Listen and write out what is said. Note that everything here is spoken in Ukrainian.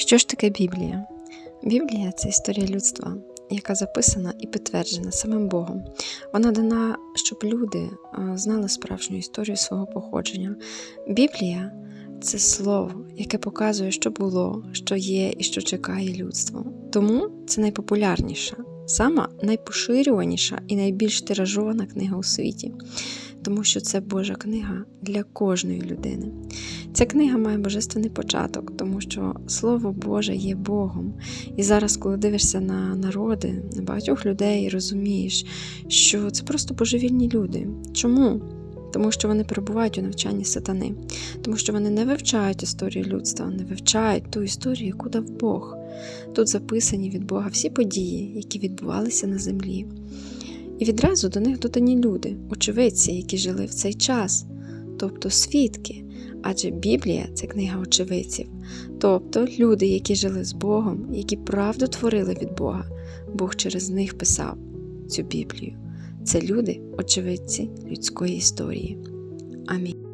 Що ж таке Біблія? Біблія це історія людства, яка записана і підтверджена самим Богом. Вона дана, щоб люди знали справжню історію свого походження. Біблія це слово, яке показує, що було, що є і що чекає людство. Тому це найпопулярніша, сама найпоширюваніша і найбільш тиражована книга у світі, тому що це Божа книга для кожної людини. Ця книга має божественний початок, тому що Слово Боже є Богом. І зараз, коли дивишся на народи, на багатьох людей, розумієш, що це просто божевільні люди. Чому? Тому що вони перебувають у навчанні сатани, тому що вони не вивчають історію людства, не вивчають ту історію, яку дав Бог. Тут записані від Бога всі події, які відбувалися на землі. І відразу до них додані люди, очевидці, які жили в цей час, тобто свідки. Адже Біблія це книга очевидців, тобто люди, які жили з Богом, які правду творили від Бога. Бог через них писав цю Біблію. Це люди, очевидці людської історії. Амінь.